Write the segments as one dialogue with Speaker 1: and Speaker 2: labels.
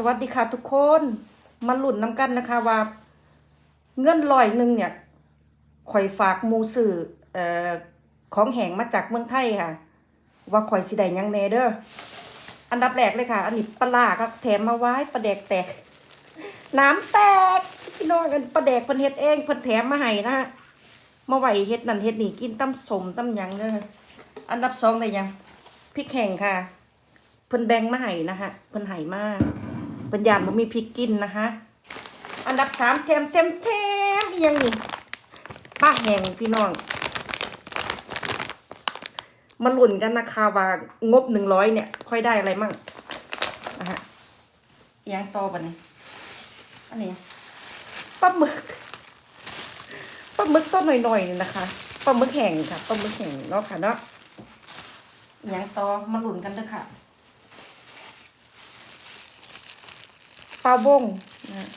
Speaker 1: สวัสดีค่ะทุกคนมาหลุ่นน้ำกันนะคะว่าเงินลอยหนึ่งเนี่ยข่อยฝากมูสื่อเอ่อของแหงมาจากเมืองไทยค่ะ ว่าข่อยสิได้ยังแนเด้ออันดับแรกเลยค่ะ อันนี้ปลาร้าก็แถมมาไว้ปลาแดกแตก น้ำแตกพี่น้องกันปลาแดกเพิ่นเฮ็ดเองเพิ่นแถมมาให้นะฮะมาไหวเฮ็ดนั่นเฮ็ดนี่กินตำสมตำยังเด้ออันดับสองได้ยังพริกแห้งค่ะเพิ่นแบ่งมาให้นะฮะเพิ่นให้มาเพิ่นยาบ่มีพริกกินนะคะ อันดับสามแถมแถมแถมยังนี่ป้าแห้งพี่น้องมาลุ้นกันนะคะว่างบหนึ่งร้อยเนี่ย ค่อยได้อะไรมั่งนะฮะอียังต่อบัดนี้ อันนี้ปลาหมึกปลาหมึกต้นหน่อยๆนี่นะคะปลาหมึกแห้งค่ะปลาหมึกแห้งเนาะค่ะเนาะอียังต่อมาลุ้นกันเด้อค่ะ ปลาบงนะ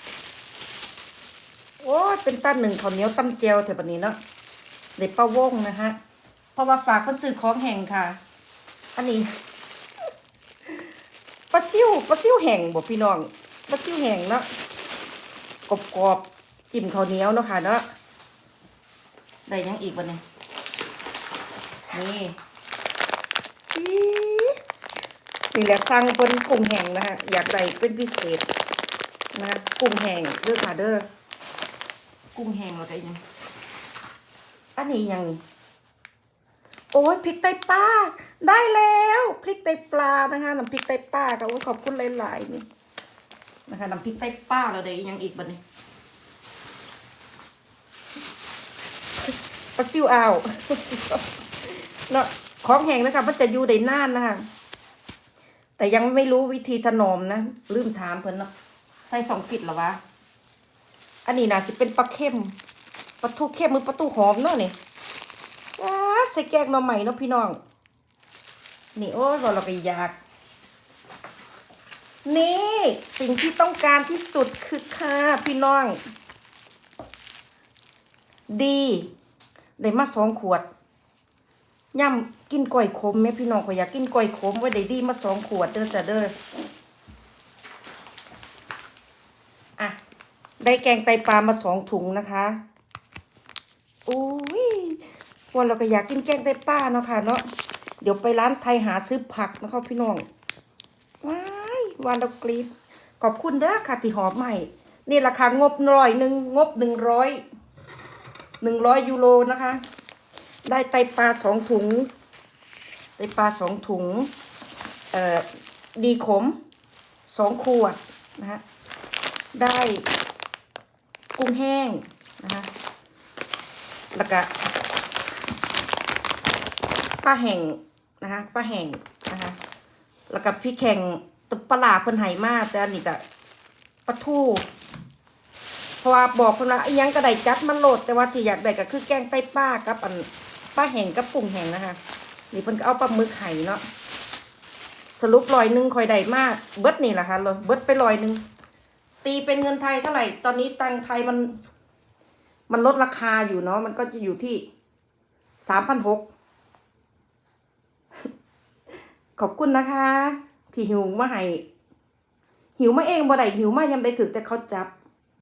Speaker 1: โอ้เป็นตั้นหนึ่งข้าวเหนียวตำเจียวแถวบันนี้เนาะเด็ดปลาวงนะฮะเพราะว่าฝากคนซื้อของแห่งค่ะ อันนี้ปลาซิวปลาซิวแห่งบอกพี่น้องปลาซิวแห่งเนาะกรอบกรอบจิ้มข้าวเหนียวเนาะค่ะเนาะได้ยังอีกวันนี้นี่นี่แหละสั่งเป็นกุ้งแห้งนะคะอยากได้เป็นพิเศษ นะกุ้งแห้งเด้อค่ะเด้อกุ้งแห้งเราได้ยังอันนี้ยังโอ้ยพริกไตปลาได้แล้วพริกไตปลานะคะน้ำพริกไตปลาค่ะขอบคุณหลายๆนี่นะคะน้ำพริกไตปลาเราได้ยังอีกบัดนี้ปลาซิวอ่าวปลาซิวอ่าวเนาะของแห้งนะคะมันจะอยู่ได้นานนะคะแต่ยังไม่รู้วิธีถนอมนะลืมถามเพิ่นเนาะ ใส่สองฟิตเหรอวะ อันนี้นะสิเป็นปลาเข้มปลาทูเข้มมือปลาทูหอมเนาะนี่ว้าใส่แกงหน่อใหม่เนาะพี่น้อง นี่โอ้ยเราเราก็อยาก นี่สิ่งที่ต้องการที่สุดคือค่ะพี่น้อง ดีได้มาสองขวดย่ำกินก้อยขมแม่พี่น้องขอยอยากกินก้อยขมไว้ได้ดีมาสองขวดเด้อจ้ะเด้ออะ ได้แกงไตปลามาสองถุงนะคะอุ้ยวันเราก็อยากกินแกงไตปลาเนาะค่ะเนาะเดี๋ยวไปร้านไทยหาซื้อผักนะคะพี่น้องว้ายวันเรากรีดขอบคุณเด้อค่ะที่หอมใหม่นี่ราคางบร้อยหนึ่งงบหนึ่งร้อยหนึ่งร้อยยูโรนะคะ ได้ไตปลาสองถุง ไตปลาสองถุง เอ่อ ดีขมสองขวดนะฮะ ได้ กุ้งแห้งนะคะแล้วก็ปลาแห้งนะคะปลาแห้งนะคะแล้วก็พี่แข่งตปลาร้าเพิ่นไหมากแต่อันนี้ก็ปลาทูเพราะว่าบอกคนละยังก็ได้จัดมันโหลด แต่ว่าที่อยากได้ก็คือแกงไตปลากับอันปลาแห้งกับกุ้งแห้งนะคะนี่เพิ่นก็เอาปลาหมึกไห่เนาะสรุปลอยหนึ่งคอยได้มากเบิดนี่แหละค่ะเลยเบิดไปลอยหนึ่ง ตีเป็นเงินไทยเท่าไหร่ ตอนนี้ตังค์ไทยมัน มันลดราคาอยู่เนาะ มันก็จะอยู่ที่สามพันหก ขอบคุณนะคะ ที่หิวมาให้หิวมาเองบ่ได้หิวมายังได้ถึงแต่เขาจับ